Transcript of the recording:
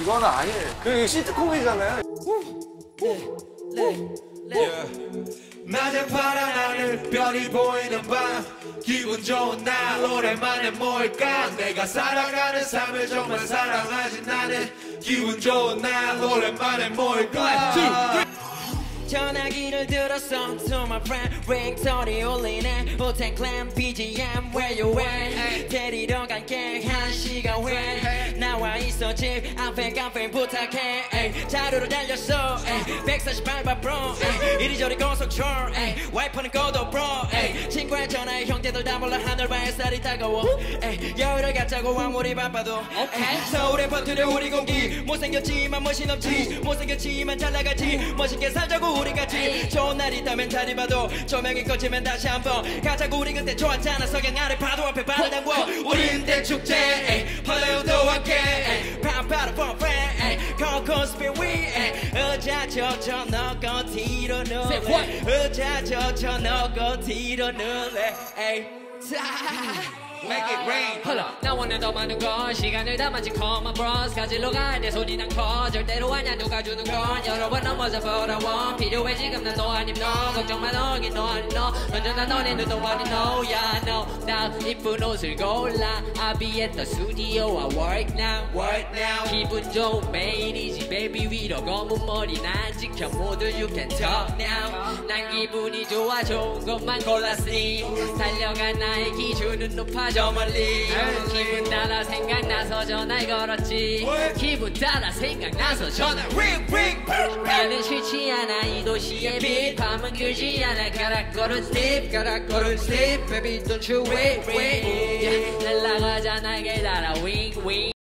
이거는 아니에요. 그 시트콤이잖아요. 낮에 파란 하늘 별이 보이는 밤. 기분 좋은 날 오랜만에 모일까? 내가 살아가는 삶을 정말 사랑하지 나는. 기분 좋은 날 오랜만에 모일까 전화기를 들었어 to my friend ring톤이 울리네 클램 BGM where you at 데리러 갈게 한 시간 후에 나와 있어 집 앞에 카페 부탁해 에이, 자루를 달렸어 148번 프로 이리저리 고속철 에이, 와이퍼는 프로 에이, 친구의 전화에 형제들 다 몰라 하늘과 햇살이 따가워 에이, 여유를 갖자고 왕물이 바빠도 에이, 서울에 버티려 우리 공기. 못생겼지만 멋이 넘지. 못생겼지만 잘 나가지. 멋있게 살자고 우리 같이. 좋은 날 있다면 잘 입어도 조명이 꺼지면 다시 한번 가자고 우리 그때 좋았잖아. 석양 아래 파도 앞에 발을 담궈. 우린 대축제 헐레 컨코스피 위에 의자 젖혀 너거 뒤로 눌래 의자 젖혀 너거 뒤로 눌래 에이. 자. Make it rain. 헐라 나 원해 더 많은 건 시간을 담아진 common bros 가지러 가는데 손이 난커. 절대로 아냐 누가 주는 건. 여러 번 넘어져 보라원 필요해 지금 난너 아님 너. 걱정만 너긴 너 아님 너. 언제나 너네 눈도 아닌 너야 너나 이쁜 옷을 골라. I'll be at the studio I work now Work now. 기분 좋은 매일이지 baby. 위로 검은 머리 난 지켜. 모두 you can talk now 난 기분이 좋아 좋은 것만 골랐으니 달려간 나의 기준은 높아져 멀리. 기분 따라 생각나서 전화를 걸었지. 기분 따라 생각나서 전화 ring 나는 싫지 않아. 이 도시의 빛 밤은 길지 않아. 가락걸은 sleep 가락걸은 sleep baby don't you wait wait. 날아가자. 날개 달아 wing